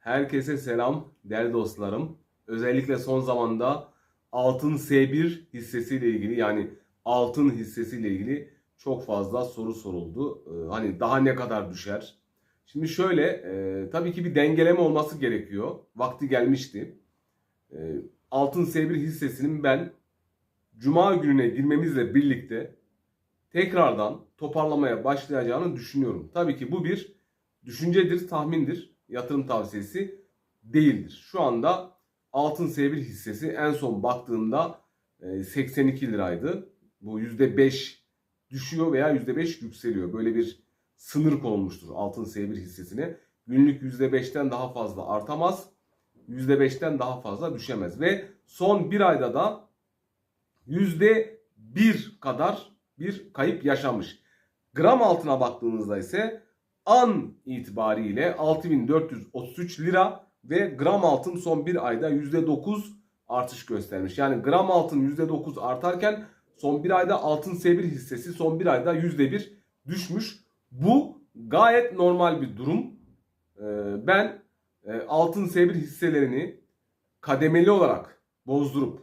Herkese selam değerli dostlarım. Özellikle son zamanda altın S1 hissesiyle ilgili yani altın hissesiyle ilgili çok fazla soru soruldu. Ee, hani daha ne kadar düşer? Şimdi şöyle e, tabii ki bir dengeleme olması gerekiyor. Vakti gelmişti. E, altın S1 hissesinin ben Cuma gününe girmemizle birlikte tekrardan toparlamaya başlayacağını düşünüyorum. Tabii ki bu bir düşüncedir, tahmindir. Yatırım tavsiyesi değildir. Şu anda altın S1 hissesi en son baktığımda e, 82 liraydı. Bu %5 düşüyor veya %5 yükseliyor. Böyle bir sınır konulmuştur altın S1 hissesine. Günlük %5'ten daha fazla artamaz. %5'ten daha fazla düşemez. Ve son bir ayda da %1 kadar bir kayıp yaşamış. Gram altına baktığınızda ise an itibariyle 6433 lira ve gram altın son bir ayda %9 artış göstermiş. Yani gram altın %9 artarken son bir ayda altın S1 hissesi son bir ayda %1 düşmüş. Bu gayet normal bir durum. Ee, Ben e, altın S1 hisselerini kademeli olarak bozdurup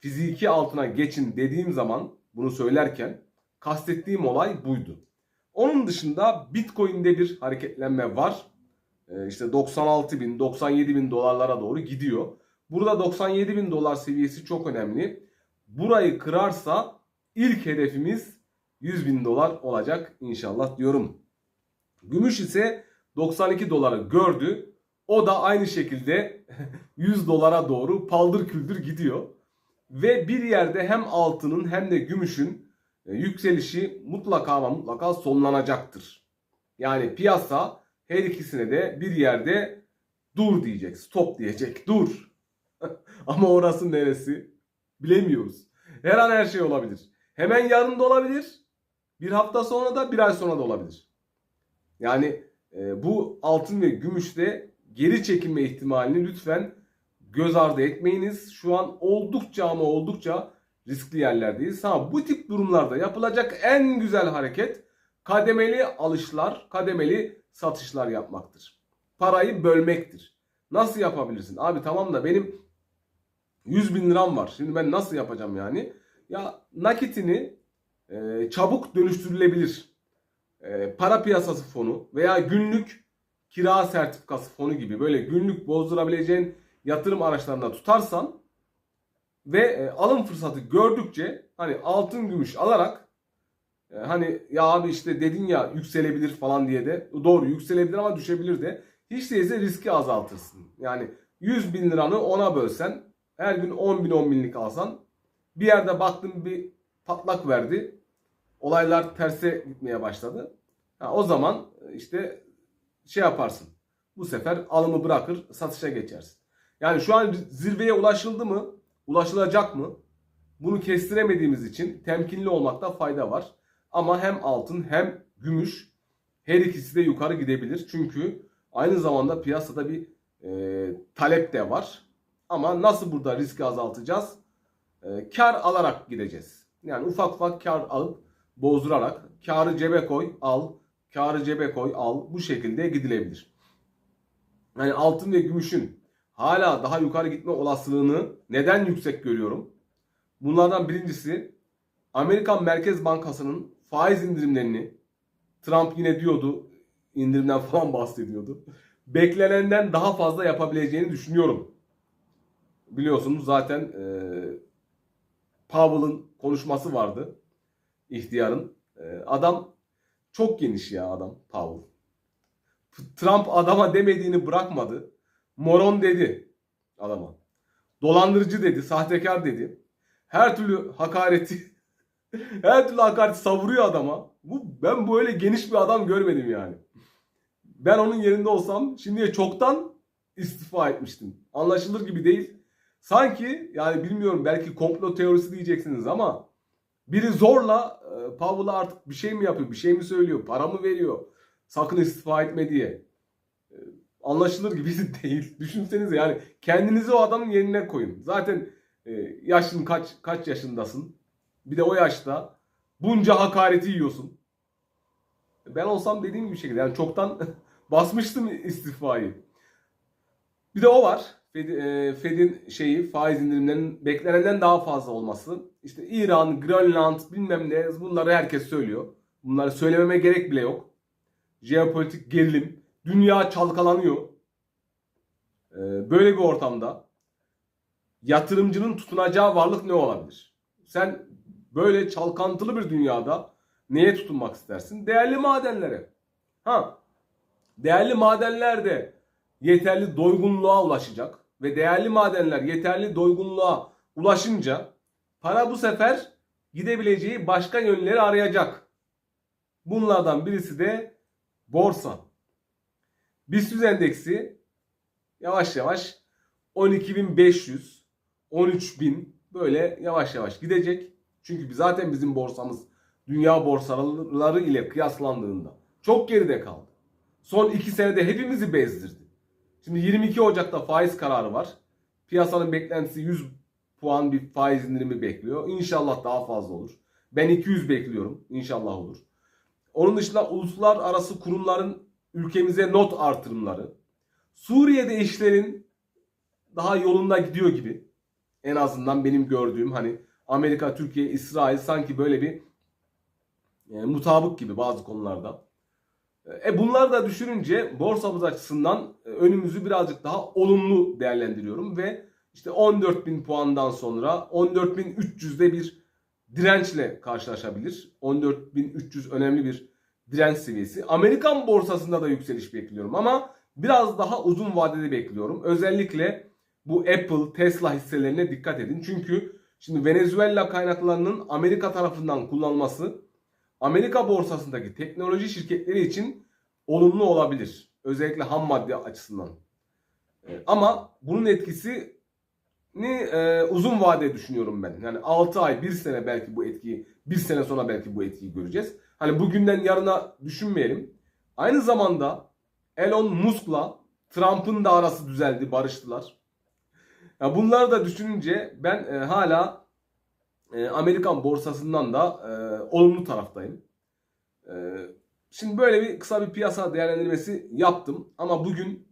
fiziki altına geçin dediğim zaman bunu söylerken kastettiğim olay buydu. Onun dışında Bitcoin'de bir hareketlenme var. Ee, işte 96 bin, 97 bin dolarlara doğru gidiyor. Burada 97 bin dolar seviyesi çok önemli. Burayı kırarsa ilk hedefimiz 100 bin dolar olacak inşallah diyorum. Gümüş ise 92 doları gördü. O da aynı şekilde 100 dolara doğru paldır küldür gidiyor. Ve bir yerde hem altının hem de gümüşün e, yükselişi mutlaka ama mutlaka sonlanacaktır. Yani piyasa her ikisine de bir yerde dur diyecek, stop diyecek, dur. ama orası neresi bilemiyoruz. Her an her şey olabilir. Hemen yarın da olabilir. Bir hafta sonra da bir ay sonra da olabilir. Yani e, bu altın ve gümüşte geri çekilme ihtimalini lütfen göz ardı etmeyiniz. Şu an oldukça ama oldukça riskli yerlerdeyiz. Ha, bu tip durumlarda yapılacak en güzel hareket kademeli alışlar, kademeli satışlar yapmaktır. Parayı bölmektir. Nasıl yapabilirsin? Abi tamam da benim 100 bin liram var. Şimdi ben nasıl yapacağım yani? Ya nakitini e, çabuk dönüştürülebilir e, para piyasası fonu veya günlük kira sertifikası fonu gibi böyle günlük bozdurabileceğin yatırım araçlarında tutarsan ve e, alım fırsatı gördükçe hani altın gümüş alarak e, hani ya abi işte dedin ya yükselebilir falan diye de doğru yükselebilir ama düşebilir de hiç değilse riski azaltırsın. Yani 100 bin liranı ona bölsen her gün 10 bin 10 binlik alsan bir yerde baktın bir patlak verdi olaylar terse gitmeye başladı. Ha, o zaman işte şey yaparsın. Bu sefer alımı bırakır satışa geçersin. Yani şu an zirveye ulaşıldı mı? Ulaşılacak mı? Bunu kestiremediğimiz için temkinli olmakta fayda var. Ama hem altın hem gümüş her ikisi de yukarı gidebilir. Çünkü aynı zamanda piyasada bir e, talep de var. Ama nasıl burada riski azaltacağız? E, kar alarak gideceğiz. Yani ufak ufak kar alıp bozdurarak karı cebe koy al, karı cebe koy al bu şekilde gidilebilir. Yani altın ve gümüşün hala daha yukarı gitme olasılığını neden yüksek görüyorum? Bunlardan birincisi Amerikan Merkez Bankası'nın faiz indirimlerini Trump yine diyordu indirimden falan bahsediyordu. Beklenenden daha fazla yapabileceğini düşünüyorum. Biliyorsunuz zaten e, Powell'ın konuşması vardı ihtiyarın. E, adam çok geniş ya adam Powell. Trump adama demediğini bırakmadı. Moron dedi adama. Dolandırıcı dedi, sahtekar dedi. Her türlü hakareti her türlü hakareti savuruyor adama. Bu ben böyle geniş bir adam görmedim yani. Ben onun yerinde olsam şimdiye çoktan istifa etmiştim. Anlaşılır gibi değil. Sanki yani bilmiyorum belki komplo teorisi diyeceksiniz ama biri zorla e, Powell'a artık bir şey mi yapıyor, bir şey mi söylüyor, para mı veriyor? Sakın istifa etme diye. Anlaşılır gibi değil. Düşünsenize yani kendinizi o adamın yerine koyun. Zaten e, yaşın kaç kaç yaşındasın? Bir de o yaşta bunca hakareti yiyorsun. Ben olsam dediğim gibi şekilde yani çoktan basmıştım istifayı. Bir de o var. E, Fed'in şeyi faiz indirimlerinin beklenenden daha fazla olması. İşte İran, Grönland bilmem ne bunları herkes söylüyor. Bunları söylememe gerek bile yok. Jeopolitik gerilim. Dünya çalkalanıyor. E, böyle bir ortamda yatırımcının tutunacağı varlık ne olabilir? Sen böyle çalkantılı bir dünyada neye tutunmak istersin? Değerli madenlere. Ha, değerli madenler de yeterli doygunluğa ulaşacak ve değerli madenler yeterli doygunluğa ulaşınca para bu sefer gidebileceği başka yönleri arayacak. Bunlardan birisi de borsa. BIST endeksi yavaş yavaş 12.500, 13.000 böyle yavaş yavaş gidecek. Çünkü zaten bizim borsamız dünya borsaları ile kıyaslandığında çok geride kaldı. Son 2 senede hepimizi bezdirdi. Şimdi 22 Ocak'ta faiz kararı var. Piyasanın beklentisi 100 puan bir faiz indirimi bekliyor. İnşallah daha fazla olur. Ben 200 bekliyorum. İnşallah olur. Onun dışında uluslararası kurumların ülkemize not artırımları. Suriye'de işlerin daha yolunda gidiyor gibi. En azından benim gördüğüm hani Amerika, Türkiye, İsrail sanki böyle bir e, mutabık gibi bazı konularda. E bunları da düşününce borsamız açısından e, önümüzü birazcık daha olumlu değerlendiriyorum ve işte 14.000 puandan sonra 14.300'de bir dirençle karşılaşabilir. 14.300 önemli bir direnç seviyesi. Amerikan borsasında da yükseliş bekliyorum ama biraz daha uzun vadede bekliyorum. Özellikle bu Apple, Tesla hisselerine dikkat edin. Çünkü şimdi Venezuela kaynaklarının Amerika tarafından kullanılması Amerika borsasındaki teknoloji şirketleri için olumlu olabilir. Özellikle ham madde açısından. Ama bunun etkisi ni e, uzun vade düşünüyorum ben. Yani 6 ay, 1 sene belki bu etkiyi, 1 sene sonra belki bu etkiyi göreceğiz. Hani bugünden yarına düşünmeyelim. Aynı zamanda Elon Musk'la Trump'ın da arası düzeldi, barıştılar. Ya bunları da düşününce ben e, hala e, Amerikan borsasından da e, olumlu taraftayım. E, şimdi böyle bir kısa bir piyasa değerlendirmesi yaptım. Ama bugün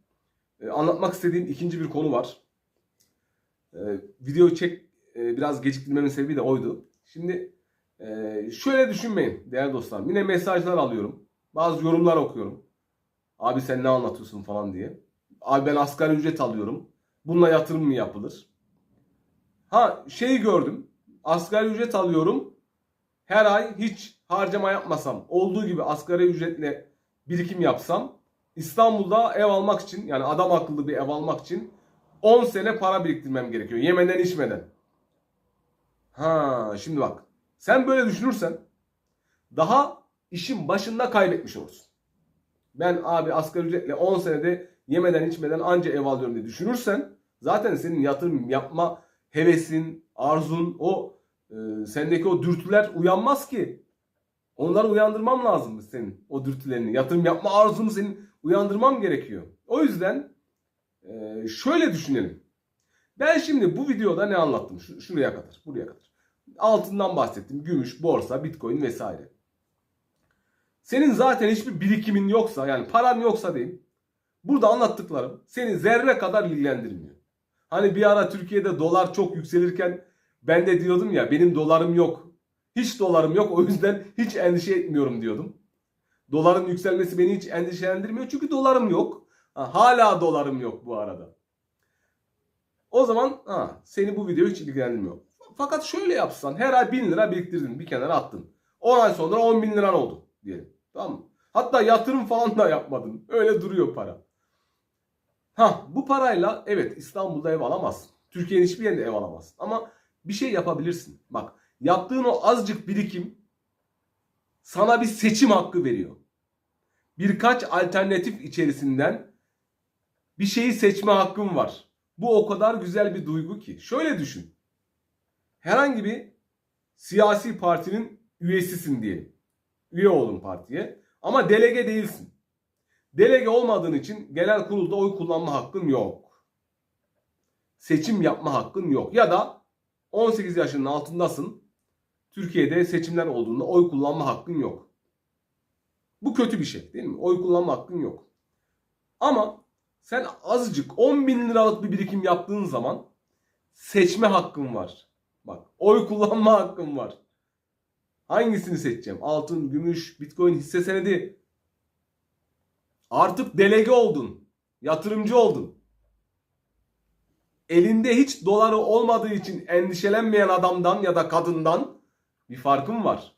e, anlatmak istediğim ikinci bir konu var. E, videoyu çek e, biraz geciktirmemin sebebi de oydu. Şimdi e, şöyle düşünmeyin değerli dostlar. Yine mesajlar alıyorum. Bazı yorumlar okuyorum. Abi sen ne anlatıyorsun falan diye. Abi ben asgari ücret alıyorum. Bununla yatırım mı yapılır? Ha şeyi gördüm asgari ücret alıyorum. Her ay hiç harcama yapmasam, olduğu gibi asgari ücretle birikim yapsam İstanbul'da ev almak için yani adam akıllı bir ev almak için 10 sene para biriktirmem gerekiyor. Yemeden içmeden. Ha şimdi bak. Sen böyle düşünürsen daha işin başında kaybetmiş olursun. Ben abi asgari ücretle 10 senede yemeden içmeden anca ev alıyorum diye düşünürsen zaten senin yatırım yapma hevesin, arzun, o e, sendeki o dürtüler uyanmaz ki. Onları uyandırmam lazım senin o dürtülerini. Yatırım yapma arzunu senin uyandırmam gerekiyor. O yüzden e, şöyle düşünelim. Ben şimdi bu videoda ne anlattım? Şu, şuraya kadar, buraya kadar. Altından bahsettim. Gümüş, borsa, bitcoin vesaire. Senin zaten hiçbir birikimin yoksa yani paran yoksa değil. Burada anlattıklarım seni zerre kadar ilgilendirmiyor. Hani bir ara Türkiye'de dolar çok yükselirken ben de diyordum ya benim dolarım yok. Hiç dolarım yok o yüzden hiç endişe etmiyorum diyordum. Doların yükselmesi beni hiç endişelendirmiyor çünkü dolarım yok. Ha, hala dolarım yok bu arada. O zaman ha, seni bu video hiç ilgilendirmiyor. Fakat şöyle yapsan her ay 1000 lira biriktirdin bir kenara attın. 10 ay sonra 10 bin liran oldu diyelim. Tamam mı? Hatta yatırım falan da yapmadın. Öyle duruyor para. Ha bu parayla evet İstanbul'da ev alamazsın. Türkiye'nin hiçbir yerinde ev alamazsın. Ama bir şey yapabilirsin. Bak yaptığın o azıcık birikim sana bir seçim hakkı veriyor. Birkaç alternatif içerisinden bir şeyi seçme hakkın var. Bu o kadar güzel bir duygu ki. Şöyle düşün. Herhangi bir siyasi partinin üyesisin diyelim. Üye olun partiye ama delege değilsin. Delege olmadığın için genel kurulda oy kullanma hakkın yok. Seçim yapma hakkın yok. Ya da 18 yaşının altındasın. Türkiye'de seçimler olduğunda oy kullanma hakkın yok. Bu kötü bir şey değil mi? Oy kullanma hakkın yok. Ama Sen azıcık 10 bin liralık bir birikim yaptığın zaman seçme hakkın var. Bak oy kullanma hakkın var. Hangisini seçeceğim? Altın, gümüş, bitcoin, hisse senedi. Artık delege oldun. Yatırımcı oldun. Elinde hiç doları olmadığı için endişelenmeyen adamdan ya da kadından bir farkın var.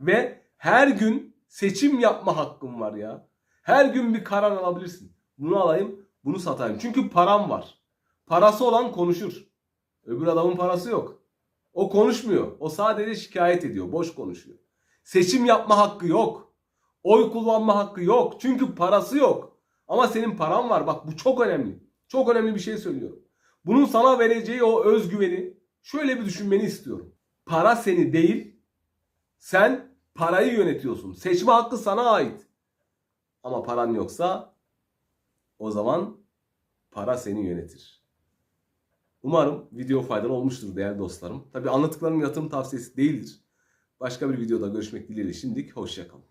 Ve her gün seçim yapma hakkın var ya. Her gün bir karar alabilirsin. Bunu alayım, bunu satayım. Çünkü param var. Parası olan konuşur. Öbür adamın parası yok. O konuşmuyor. O sadece şikayet ediyor. Boş konuşuyor. Seçim yapma hakkı yok. Oy kullanma hakkı yok. Çünkü parası yok. Ama senin paran var. Bak bu çok önemli. Çok önemli bir şey söylüyorum. Bunun sana vereceği o özgüveni şöyle bir düşünmeni istiyorum. Para seni değil, sen parayı yönetiyorsun. Seçme hakkı sana ait. Ama paran yoksa o zaman para seni yönetir. Umarım video faydalı olmuştur değerli dostlarım. Tabi anlattıklarım yatırım tavsiyesi değildir. Başka bir videoda görüşmek dileğiyle şimdilik hoşçakalın.